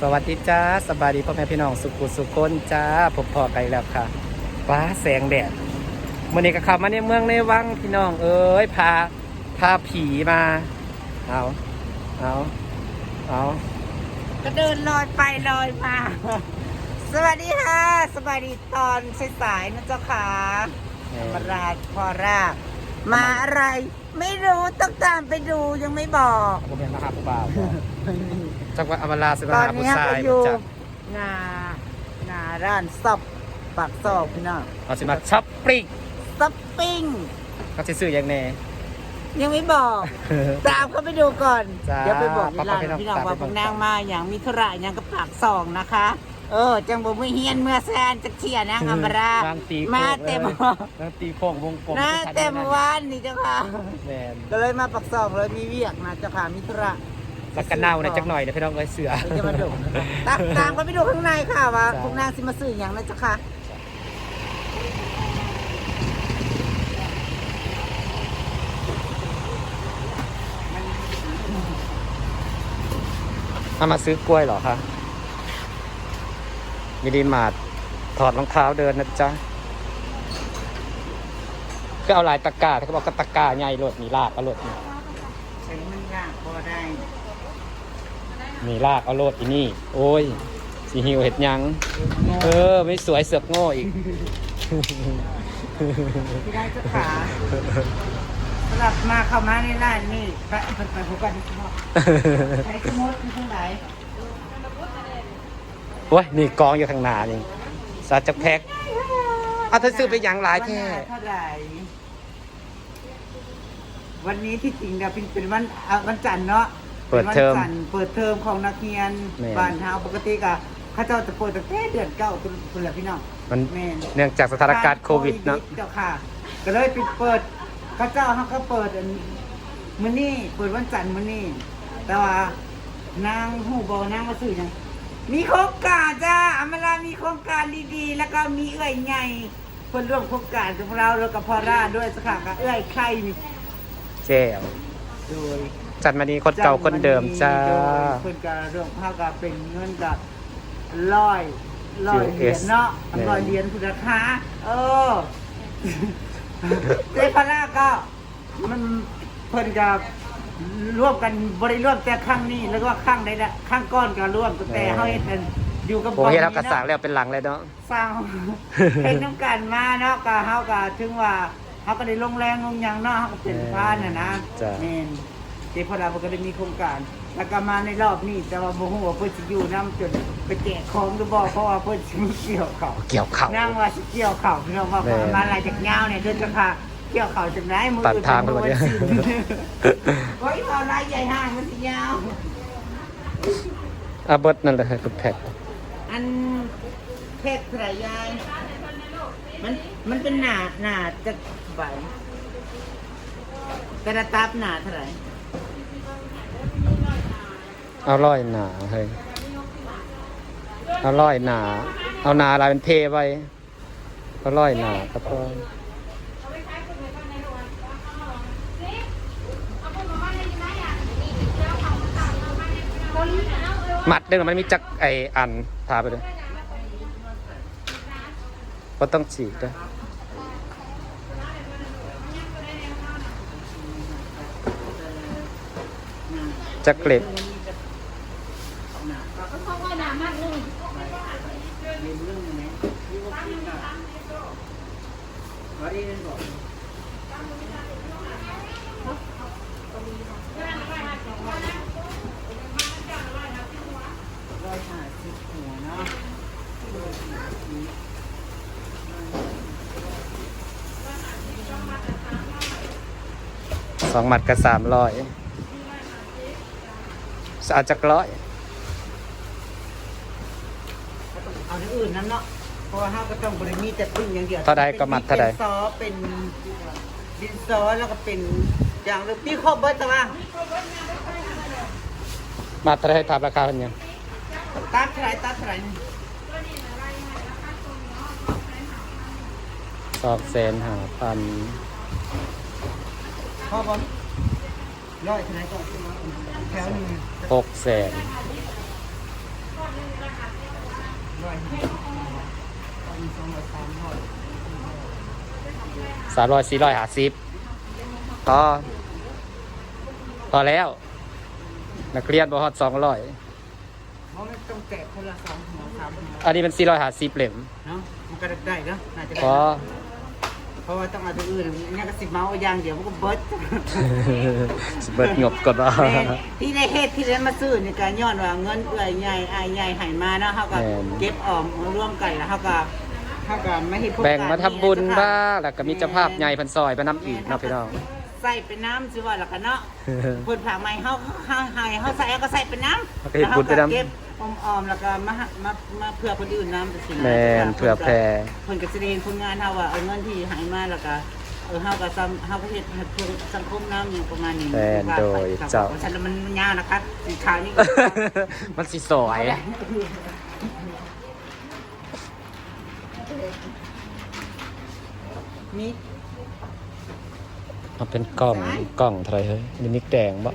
สวัสดีจ้าสบายดีพ่อแม่พี่น้องสุขุสุคนจ้าพบพอกันอีกแล้วค่ะฟ้าแสงแดดมื่อนี้ก็ขับมาในเมืองในวังพี่น้อง เอ้ยพาพาผีมาเอาเอาเอาก็เดินลอยไปลอยมา สวัสดีค่ะสวัสดีตอนสายๆนะเจ้าค่ะแหมม่ราชพอราชมาอะไร ไม่รู้ต้องตามไปดูยังไม่บอกผมเป็นนะครับผู้บ่าว จังหวัดอำมาลาสิตมาอนหาผู้นี้ชาก็ยอยู่จักงางาร้านซับปากซอกพี่น้องเอาสิมาช้อปปิ้งซับปิ้ง เขาจะซื้ออย่างแน่ ยังไม่บอก ตามเขาไปดูก่อน จ้าเดี๋ยวไปบอกนี่ร้านไปๆพี่น้องตามไปว่าพวกนางมาอย่างมีธุระอย่างกับปากซองนะคะ เออ จังบ่มือเฮียนเมื่อแซนจะเชียร์นางอมรานางตีโค้งมาเต็มเลยนางตีโค้งวงกลมนะเต็มวันนี่เจ้าค่ะ แมนก็เลยมาปักซองเลยมีเวียกนะเจ้าค่ะมิธุระ สักกันเน่าเนี่ยจักหน่อยเดี๋ยวพี่น้องเอ้ยเสือเดี๋ยวจะมาดูนะคะตามตามเขาไปดูข้างในค่ะว่าจ้าพวกนางสิมาซื้ออย่างนะเจ้าค่ะเอามาซื้อกล้วยเหรอคะมินิมาร์ทถอดรองเท้าเดินนะจ๊ะ ก็เอาลายตะกร้าเขาบอกก็ตะกร้าใหญ่รถมีลากเอารถนี่ ใช้มันยากพอได้ มีลากเอารถอีนี่ โอ้ยสีหิวเห็ดหยัง เออ ไม่สวยเสือกโง่อีก ที่ได้เจ้าค่ะสำหรับมาเข้ามาในร้านนี่ไปไปไปพบกันที่นอกใช้สมุดที่ข้างไหนโอ้ยนี่กองอยู่ข้างหน้านี่สาจักแพ็กเอาเธอซื้อไปหยังหลายแท้วันละเท่าไหร่วันนี้ที่จริงเนี่ยเป็นเป็นวันอะวันจันทร์เนาะ เปิดเทอมนวันจันทร์เปิดเทอมของนักเรียนแม่น บ้านเฮาปกติก็เขาเจ้าจะเปิดตั้งแต่เดือนเก้าตุลาพี่น้องมันแม่นเนื่องจากสถานการณ์โควิดเนาะ เจ้าค่ะ ก็เลยปิดเปิดเขาเจ้าเขาก็เปิดอันมื้อนี้เปิดวันจันทร์มื้อนี้แต่ว่านางหูบอนางมาซื้อหยังมีโครงการจ้าอำมาลามีโครงการดีๆ แล้วก็มีเอื้อยใหญ่เพิ่นร่วมโครงการกับเราแล้วก็พอราด้วยสักค่ะกับเอื้อยไข่นี่ แก้วโดย จัดมานี้คนเก่าคนเดิมจ้าโดยเพิ่นก็เรื่องภาคก็เป็นเงินกับร้อยร้อยเหรียญเนาะแม่นร้อยเหรียญคุณราคาเออเจพาราก็มันเพิ่นก็ร่วมกันบริร่วมแต่ครั้งนี้แล้วก็ครั้งใดละครั้งก้อนก็ร่วมตั้งแต่เฮาเฮ็ดกันอยู่กับโอ้ยเรากระเนาะสางแล้วเป็นหลังเลยเนาะสร้างเฮ็ดน้ำกันมาเนาะก็เฮาก็ถึงว่าเฮาก็ได้ลงแรงลงหยังเนาะเฮาก็เป็นพานน่ะนะจ้ะแม่น เจพาราเพิ่นก็ได้มีโครงการ แล้วก็มาในรอบนี้แต่ว่าบ่ฮู้ว่าเพิ่นสิอยู่นํจนไปแจกของหรือบ่เพราะว่าเพิ่นสิมีเกี่ยวเขาเกี่ยวเข่านั่งว่าสิเกี่ยวเข่าพี่น้องว่าแม่มาอะไรจากยาวเนี่ยเดินจะพาเกี่ยวเข่าจากไหนมือตัดทางไปหมดเนี่ยโอ้ยเอาลายใหญ่ห่างมันสิยาวอาเบิดนั่นแหละคือแพ็คอันเพชรสายยายมันมันเป็นหนาหนาจะใบกระตับหนาเท่าไหร่ เอาร้อยหนาเฮ้ยเอาร้อยหนา เอาหนาอะไรเป็นเทไว้เอาร้อยหนาครับพ่อมัดหนึงมันมีจักไออันทาไปเลยก็ต้องฉีกด้วยจักเกล็ด ร้อยห้าสิบหัวเนาะสองหมัดกับสามร้อยสอาดจักร้อย เอาที่อื่นนั้นเนาะเพราะว่าเฮาก็ต้องบริมีแต่พึ่งอย่างเดียวเท่าใดก็มัดเท่าใด เป็นซอเป็นดินซอแล้วก็เป็นอย่างเลยพี่ครบเบิดตะว่ามาเท่าไหรให้ทาราคาเป็นยังตัดเท่าไหรตัดเท่าไหรสองแสนห้าพันพ่อบอลร้อยเท่าไหรก่อนแถวหนึงหกแสน ร้อยห้าสิบมีสองร้อยสามร้อยสามร้อยสี่ร้อยห้าสิบพอพอแล้ว นักเรียนบ่ฮอดสองร้อยเพราะมันต้องแจกคนละสองหัวสามหัวอันนี้มันสี่ร้อยห้าสิบเหล่มเนาะมันก็ได้เนาะน่าจะได้ พอ เพราะว่าต้องเอาตัวอื่นอันนี้ก็สิเมาเอาอย่างเดียวมันก็เบิด สเบิดงบก่อนว่า แม่นที่ได้เฮ็ดที่ได้มาซื้อในการย้อนว่าเงินเอื่อยใหญ่อายใหญ่ให้มาเนาะเฮาก็แม่น เก็บออมมาร่วมกันแล้วเฮาก็เฮาก็ไม่เฮ็ดโครแบ่งมาทำบุญนี้บ้างแล้วก็มีเจ้าภาพใหญ่เพันซอยไปน้ำอีกเนาะพี่น้อง ใส่เป็นน้ำสิว่าแล้วก็เนาะเพิ่นฝากมาให้เฮาเฮาให้เฮาใส่เอาก็ใส่เป็นน้ำแล้วก็เฮ็ดบุญไปนำ เก็บออมออมๆแล้วก็มาหามามาเพื่อคนอื่นน้ำจังซี่นะแม่นเผื่อแผ่เพิ่นก็สิได้เห็นผลงานเฮาว่าเอาเงินที่ให้มาแล้วก็เออเฮาก็ซ้ำเฮาก็เฮ็ดให้เพื่อสังคมน้ำอย่างประมาณนี้แม่นโดยครับเจ้าเพราะฉะนั้นมันยาวนะครับสินค้านี่ก็มันสิสวยมี เอาเป็นกล่องกล่องเท่าไหรเฮ้ยมินิกแดงบ่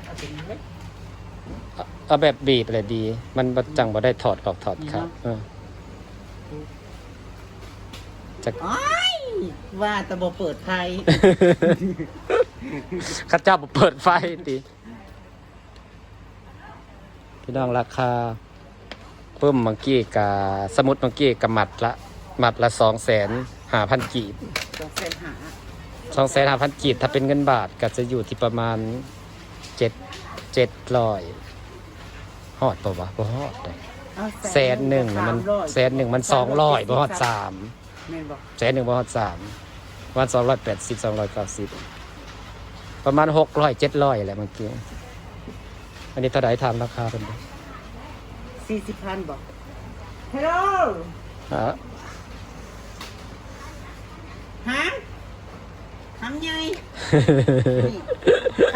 เอาเอาแบบบีบเลยดี มันบ่จังบ่ได้ถอดออกถอดครับเออจะอ้ายว่าแต่บ่เปิดไฟข้าเจ้าบ่เปิดไฟติพี่น้องราคาเพิ่มเมื่อกี้กับสมุดเมื่อกี้กับหมัดละหมัดละสองแสนห้าพันกีบต้องเส้นหา สองแสนห้าพันกีบถ้าเป็นเงินบาทก็จะอยู่ที่ประมาณเจ็ดเจ็ดร้อยฮอดปะวะบ่ฮอดเลยเอาแสนหนึ่งน่ะมันแสนหนึ่งมันสองร้อยบ่ฮอดสามแม่นบ่แสนหนึ่งบ่ฮอดสามวันสองร้อยแปดสิบสองร้อยเก้าสิบประมาณหกร้อยเจ็ดร้อยแหละเมื่อกี้อันนี้เท่าไหร่ทำราคาเป็นไงสี่สิบพันบ่ฮัลโหลฮะฮะ ทำยัง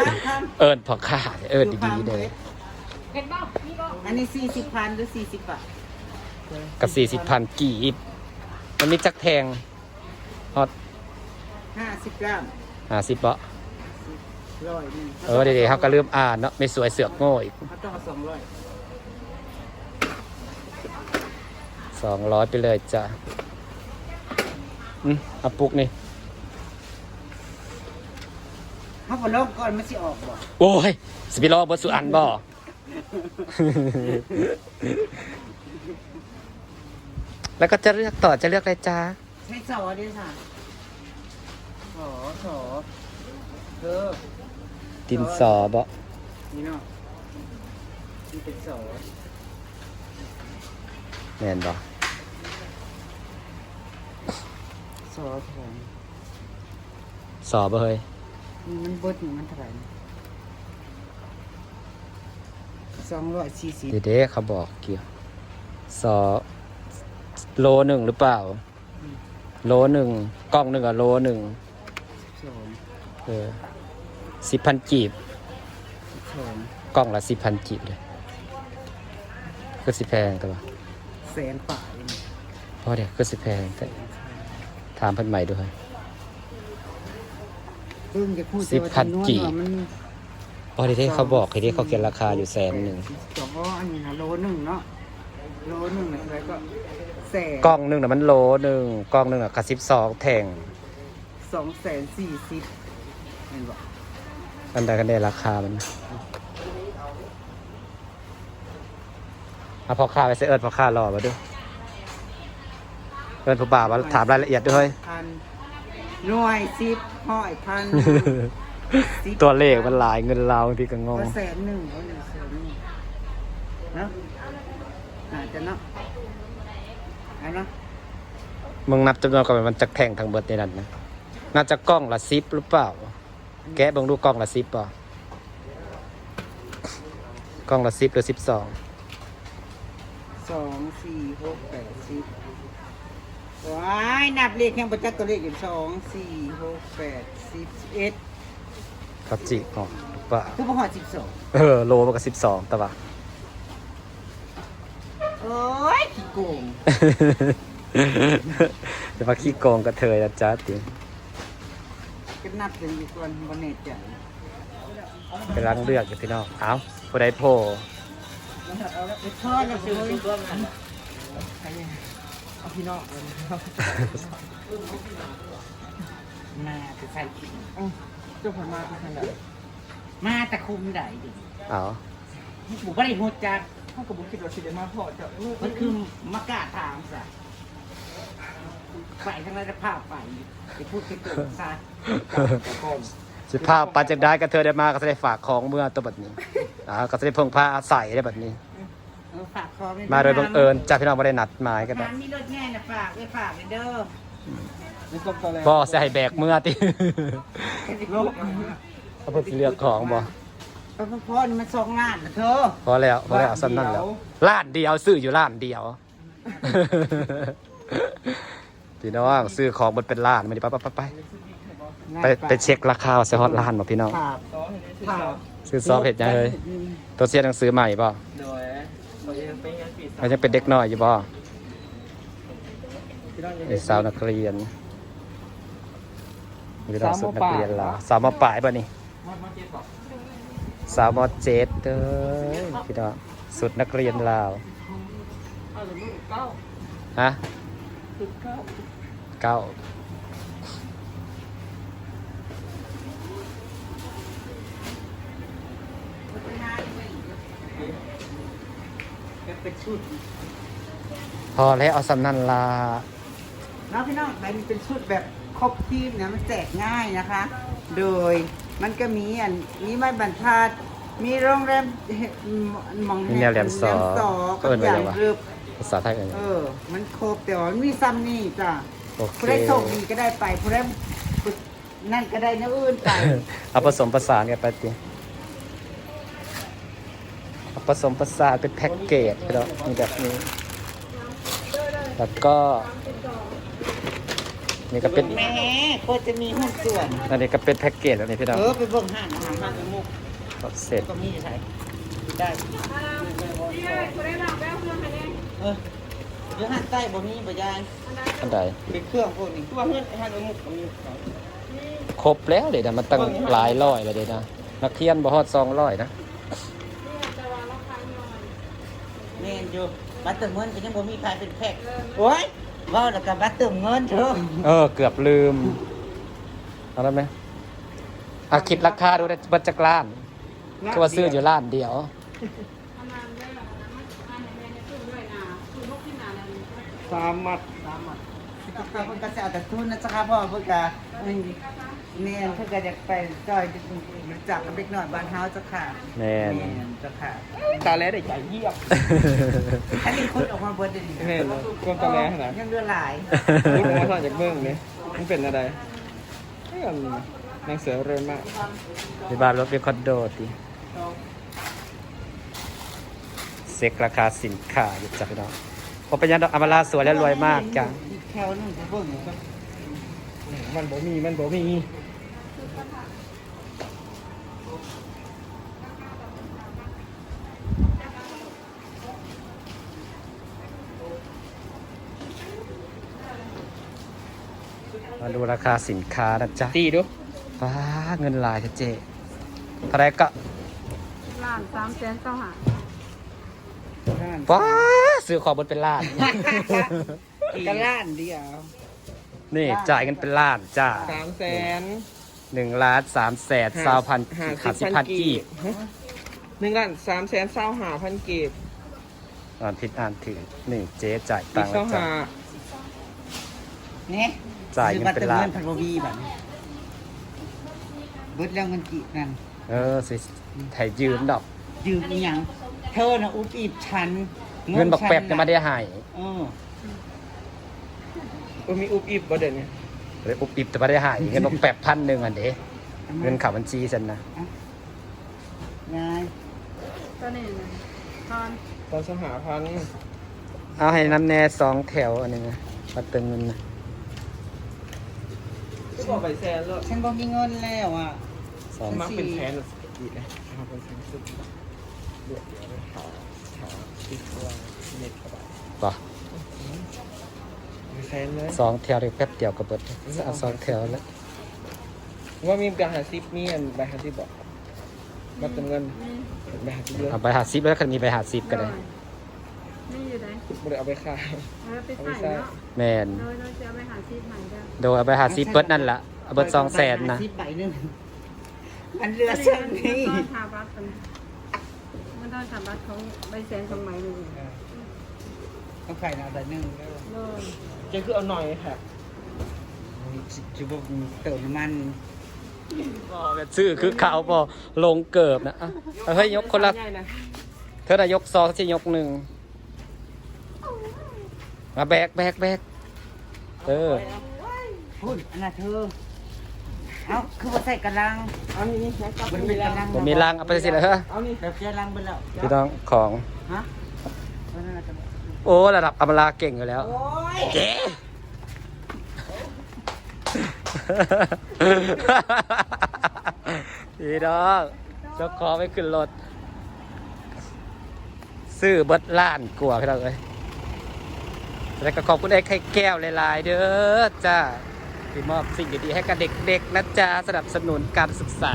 ครับครับเอิญพอค่าเอิญดีๆเลยอันนี้สี่สิบพันหรือสี่สิบบาทกับสี่สิบพันกีบมันมีจักแทงฮอดห้าสิบกรัมห้าสิบเบาะร้อยหนึ่งเออเดี๋ยวๆเขาก็เริ่มอ่านเนาะไม่สวยเสือกโง่อีกเขาต้องเอาสองร้อยสองร้อยไปเลยจ้ะอืมเอาปุกนี่ เขาบอกลงก่อนมันสิออกบ่โอ้ยสปิลอบสุอันบ่ แล้วก็จะเลือกต่อจะเลือกอะไรจ้าใช้สอดิค่ะสอสอเออดินสอบ่นี่เนาะนี่เป็นสอแม่นบ่สอแทนสอบ่เฮ้ย มันเบดนี่มันเท่าไหร่สองร้อยสี่สิบเดี๋ยวเด้เขาบอกเกี่ยวสอโลหนึ่งหรือเปล่า โลหนึ่งกล้องหนึ่งอะโลหนึ่งสองเออสิบพันกีบ สองกล้องละสิบพันกีบเลยคือสิแพงแต่ว่าแสนป่ายนี่เพราะเดี๋ยวคือสิแพงแต่ถามเพิ่นใหม่ด้วย เพิ่งจะพูดสิบพันกี่ ว่ามันเพราะที่เขาบอกที่เขาเขียนราคาอยู่แสนหนึ่งสองอ๋ออันนี้นะโลหนึ่งเนาะโลหนึ่งอะไรก็แสนกล้องหนึ่งน่ะมันโลหนึ่งกล้องหนึ่งอะกับสิบสองแท่งสองแสนสี่สิบเห็นบอกอันใดกันได้ราคามันเอาพอค่าไปเสเอิญพอค่ารอมาด้วยเอิญผู้บ่าวมาถามรายละเอียดด้วย พันหน่วยสิบ ห้อยพันสิบตัวเลขมันหลายเงินเราที่ก็งงก็แสนหนึ่งเอาหนึ่งแสนหนึ่งเนาะอาจจะเนาะเอันเนาะมึงนับจำนวนกันมันจะแท่งทางเบิดในนั้นนะน่าจะกล้องละสิบหรือเปล่า แกะเบิ่งดูกล้องละสิบป่ะกล้องละสิบหรือสิบสองสองสี่หกแปดสิบ ว้ายนับเลขยังประจักษ์ตัวเลขอยู่สองสี่หกแปดสิบสิบเอ็ดเขาจิกออกหรือเปล่าคือประหอดสิบสองเออโลมันก็สิบสองแต่ว่า โอ้ยขี้โกงจะมาขี้โกงกับเธอนะจ๊ะติก็นับเป็นอยู่ก่อนบนเน็ตจ้ะกำลังเลือกอยู่พี่น้องเอ้าผู้ใดโพเอาละไปทอดแล้วสิเว้ยใครเนี่ย เอาพี่นอกเลยนะครับมาจะใส่กินเอ้าเจ้าผลมาเป็นขนาดมาแต่คุมได้ดิเอาบุกไม่ได้หัวจักเขากับบุคิดว่าสิได้มาพอเจ้าเออมันคือมากาทางซะไปทั้งนั้นจะพาไปไปพูดไปเกิดซะก่อนสิภาพปัจจักได้ก็เธอได้มาก็จะได้ฝากของเมื่อตัวบัดนี้อ่าก็จะได้เพิ่งพาอาศัยได้บัดนี้เออ ฝากคอไว้มาโดยบังเอิญจ้าพี่น้องไม่ได้นัดหมายกันงานะนมีรถแง่น่ะฝากไว้ฝากไว้เด้อนี่ก็ตอนแรกบ่ใส่แบกเมื่อติโลกเอาเพิ่งสิเลือกของบ่เพราะพ่อนี่มันสองงานนะเธอพอแล้วพอแล้วสำนั่นแล้วล้านเดียวซื้ออยู่ล้านเดียว พี่น้องซื้อของมันเป็นล้านไม่ได้ไปไปไปไปไปเช็คราคาว่าสิฮอดล้านบ่พี่น้องฝากต่อให้ได้ฝากซื้อซอฟเห็ดยังเลยตัวเสียหนังสือใหม่บ่โดยเขายัง เป็นงานปีมันยังเป็นเด็กน้อยอยู่บ่ไอ้สาวนักเรียนมีเราสุดนักเรียนลาวสาวมปลายป่ะนี่สาวมเจ็ดเด้อพี่น้องสุดนักเรียนลาวเอาเก้าฮะเก้า เก้าก็เป็นชุดพอแล้วเอาสำนันลาเนาะพี่น้องใบมันเป็นชุดแบบครบทีมนะมันแจกง่ายนะคะ โดยมันก็มีอันมีไม้บรรทัด มีโรงแรมหมองมีแนวแหลมสอสอเอิ้นอไว้ย่างแล้ววะเรือบภาษาไทยเอิ้นเออ มันครบแต่ว่ามันมีซ้ำนี่จ้ะโอเคผู้ได้โชคดีก็ได้ไปผู้ได้นั่นก็ได้นะอื่นไปเอาผสมผสานกันไปติเอา ผสมผสานเป็นแพ็กเกจพี่น้องมีแบบนี้ แล้วก็ นี่ก็เป็นแหม่ก็จะมีหุ้นส่วนอันนี้ก็เป็นแพ็กเกจแบบนี้พี่น้องเออไปเบิ่งห้างอาหารห้างมุกเสร็จก็มีใช่ได้เออเรื่องห้างใต้บ่มีบ่ยายอันใดเป็นเครื่องพวกนี้ตัวเพื่อนไอ้ฮันมุกกับมีครบแล้วเดี๋ยวนะมันตั้งหลายร้อยเลยเดี๋ยวนะนักเรียนบ่ฮอดสองร้อยนะ แม่น อยู่บัตรเติมเงินก็ยังบ่มีขายเป็นแพ็คโอ้ยเว้าแล้วก็บัตรเติมเงินเถอะเออ เกือบลืม เอาแล้วไหมอะคิดราคาดูได้เบัดจักล้านคือว่าซื้ออยู่ล้านเดียวสามมัดสามมัดเพิ่นก็จะเอาแต่ทุนนะจ๊ะค่ะพ่อเพิ่นก็ แม่นเพิ่นก็อยากไปจอยรู้จักกับเด็กน้อยบ้านเฮาจ้ะค่ะแม่นนจ้ะค่ะตาแล้ได้ใหญ่เยี่ยมอันนี้คุณออกมาเบิดเดี๋ยวนี้แม่นบ่ก้มตาแล้ขนาดยังเหลือหลายนี่ผมมาสอนจากเมืองเลยมันเป็นอะไรเรื่องนางเสือเริมมากมีบานรถเป็นคอนโดดิเซ็กราคาสินค้าอยู่จ้ะพี่น้องพอเป็นยังดอกอำมาลาสวยและรวยมากจ้ะอีกแถวหนึงผมเบิ่งอยู่ครับมันบ่มีมันบ่มี มาดูราคาสินค้านะจ๊ะตีดูฟ้าเงินหลายจ้ะเจ๊เท่าไหรก็ล้านสามแสนเก้าหาฟ้าซื้อของบนเป็นล้านกระล้านเดียวนี่จ่ายเงินเป็นล้านจ้าสามแสนหนึ่งล้านสามแสนสาวพันห้าขาดสิบพันกีบฮะหนึ่งล้านสามแสนเศร้าหาพันกีบอ่านผิดอ่านถือนี่เจ๊จ่ายอีตักงค์เศร้าแล้วจ้ะหาเนี่ย จ่ายเงินเป็นล้านบัตรเติมเงินพันกว่าวีแบบนี้เบิดแล้วเงินกี่นั่นเออสิไทยยืมดอก ยืมอีหยังเธอน่ะอุบอิบฉันเงินบักแป๊บจะมาได้ใหายเออเออมีอุบอิบบ่เด่นเนี่ยเลยอุบอิบแต่มาได้ใหายเงินบักแป๊บพันหนึ่งอันเด้เงินเข่าบัญชีฉันนะยายตัวนี้นะตอนตอนเศร้าหาพันเอาให้น้ำแน่สองแถวอันนี้นะมาเติมเงินนะ ก็บอกไปแสนแล้วฉันบ่มีเงินแล้วอะ สองมักเป็นแสนหรือกี่เลยเอาเป็นแสนสุดเดือดเดียวเลยขาขาติดตัวเน็ตกระบะป่ะเป็นแสนเลยสองแถวเดียวแป๊บเดียวก็เบิดเอาสองแถวแล้วว่ามีการหาซิปมีอันใบหาซิปบอกมาเติมเงินใบหาซิปเยอะเอาใบหาซิปแล้วคันมีใบหาซิปก็ได้ นี่อยู่ไหนบ่ได้เอาไปขายเออไปใส่เนาะแมนโดยโดยจะเอาไปหาซีดใหม่เด้อโดยเอาไปหาซีเปิดนั่นละเอาเบิดสองแสนนะสิบใบหนึงมันเหลือเส้นนี้ มันต้องทาบัตรกันมันต้องทาบัตรของใบแสนของใหม่หนึ่งต้องไข่นาใบหนึงเลยเจ๊คือเอาหน่อยค่ะชิบเติมน้ำมันชื่อคือเขาบอลงเกิบนะอะเอาเฮ้ยยกคนละง่ายนะ เธอน่ะยกสองที่ยกหนึ่ง มาแบกแบกแบกเออพูดอันน่ะเธอเอ้าคือว่าใส่กระลังเอานี่นี่นะมันมีกระลังผมมีรังเอาไปสิเลยเฮ้ยเอานี่แบบเจ๊ลังไปแล้วพี่น้องของฮะวันนั้นน่ะจะบอกโอ้ระดับอมราเก่งอยู่แล้วโอ้ยเจ๊พี่น้องเจ้าขอไปขึ้นรถซื้อเบิดล้านกลัวาพี่น้องเอ้ย แล้วก็ขอบคุณไอ้ไข่แก้วหลาย ๆ เด้อจ้าที่มอบสิ่งดีๆให้กับเด็ก ๆ นะจ๊ะสนับสนุนการศึกษา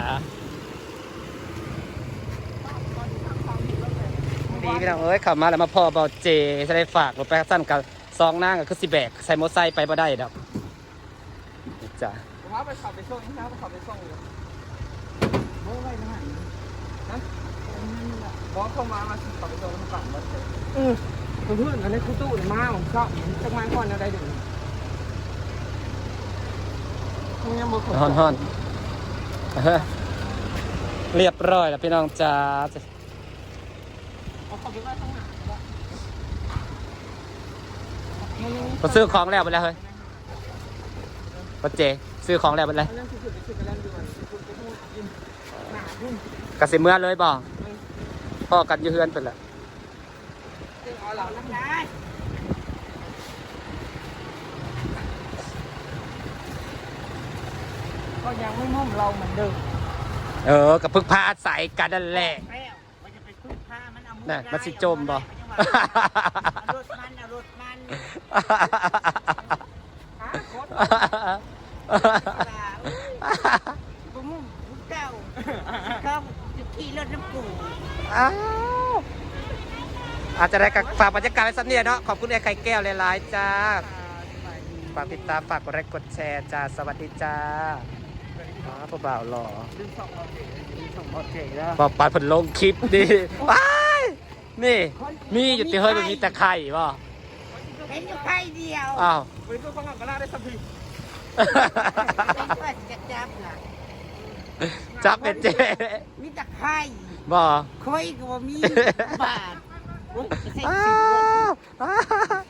ดีพี่น้องเอ้ยขับมาแล้วมาพ่อเบาเจจะได้ฝากรถไปสั้นกับซองนั่งก็คือสิแบกใส่มอไซค์ไปบ่ได้ดอกนี่จ้ะผมว่าไปขับไปส่งนี่นะไปขับไปส่งอยู่โอ้ยนะบอกเข้ามามาสิขับไปส่งน้ำปั่นมาเถอ เพื่อนอันนี้คือตู้เนี่ยมาผมชอบจังหวะก่อนอะไรเดี๋ยวนี้ยังบ่ขฮ้อนฮอนเรียบร้อยแล้วพี่น้องจ้าเอาขับไปไว้ข้างหน้าก็ซื้อของแล้วไปแล้วเฮ้ยก็เจซื้อของแล้วไปแล้วเรื่องที่สุดที่สุดกันแล้วด่วนคุณไปพูดกินหนาพุ่งกสิเมื่อเลยบ่พ่อกันยู่เฮือนเป็นละ เอาเหล่านั้นได้ก็ยังไม่มุ่มเราเหมือนเดิมเออกับพึกพาใส่กันนั่นแหละแล้วมันจะไปพึ่งผ้ามันเอามือน่ะมันสิจมบ่ เอารถมันเอารถมันฮะโคตรบุ้มเจ้าเขาจะขี่รถน้ำปูอ้าว อาจจะได้กับฝากบรรยากาศไว้สักเนี่ยเนาะขอบคุณไอ้ไข่แก้วหลายๆจ้าฝากติดตามฝากกดไลค์กดแชร์จ้าสวัสดีจ้าอ๋อพ่อบ่าวหล่อดึงสองเราเก๋ดึงสองเราเก๋แล้วบอกปาดผลลงคลิปดิว้ายนี่ มีอยู่ที่เฮ้ยมันมีแต่ไข่ป่ะเห็นอยู่ไข่เดียวอ้าวไปตัวข้างหลังก็ได้สักทีเป็นว่าจะจับน่ะจับเป็นเจมีแต่ไข่บ่ค่อยก็บ่มีบาท 啊啊